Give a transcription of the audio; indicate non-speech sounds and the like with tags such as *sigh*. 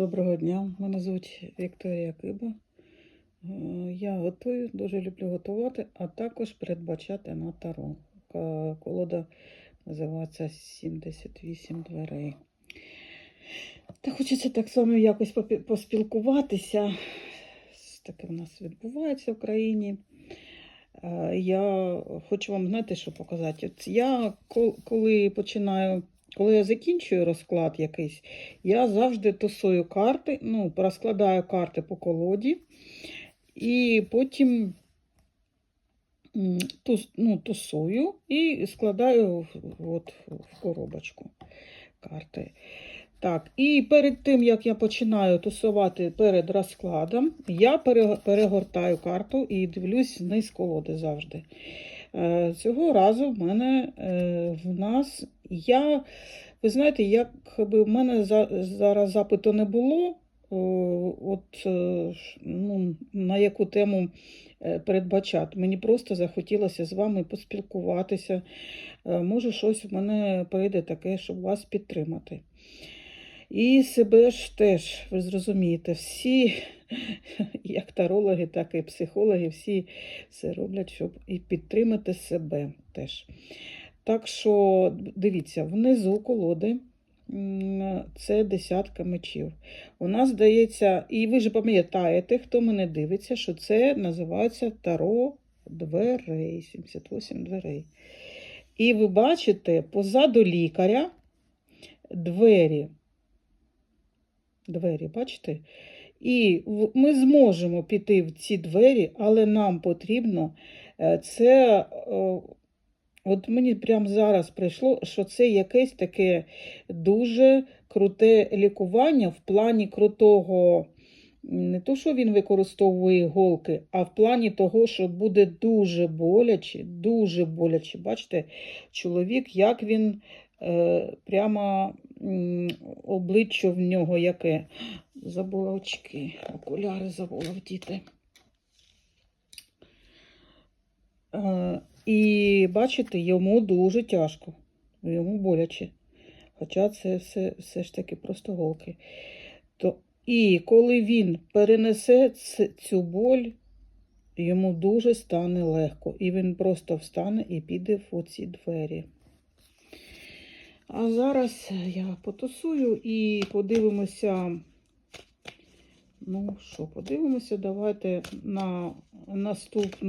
Доброго дня, мене звуть Вікторія Киба. Е, Я готую, дуже люблю готувати, а також передбачати на таро. Колода називається 78 дверей. Та хочеться так само якось поспілкуватися. Таке в нас відбувається в країні. Е, Я хочу вам знаєте, що показати. Я коли починаю, коли я закінчую розклад якийсь, я завжди тусую карти, ну, розкладаю карти по колоді, і потім ну, тусую і складаю от, в коробочку карти. Так, і перед тим, як я починаю тусувати перед розкладом, я перегортаю карту і дивлюсь вниз колоди завжди. Е, Цього разу в мене е, в нас я, ви знаєте, якби в мене зараз запиту не було, от е, ну, на яку тему передбачати. Мені просто захотілося з вами поспілкуватися. Може, щось в мене прийде таке, щоб вас підтримати. І себе ж теж, ви зрозумієте, всі, *laughs* як тарологи, так і психологи, всі все роблять, щоб і підтримати себе теж. Так що, дивіться, внизу колоди це десятка мечів. У нас здається, і ви ж пам'ятаєте, хто мене дивиться, що це називається таро дверей, 78 дверей. І ви бачите, позаду лікаря двері. Двері, бачите? І ми зможемо піти в ці двері, але нам потрібно е, це. От мені прямо зараз прийшло, що це якесь таке дуже круте лікування в плані крутого. Не то, що він використовує іголки, а в плані того, що буде дуже боляче, дуже боляче. Бачите, чоловік, як він е, прямо обличчя в нього яке. Забула очки, окуляри забула вдіти. Е, і бачите, йому дуже тяжко, йому боляче. Хоча це все, все ж таки просто голки. То, і коли він перенесе цю боль, йому дуже стане легко. І він просто встане і піде в оці двері. А зараз я потусую і подивимося. Ну що, подивимося, давайте на наступну.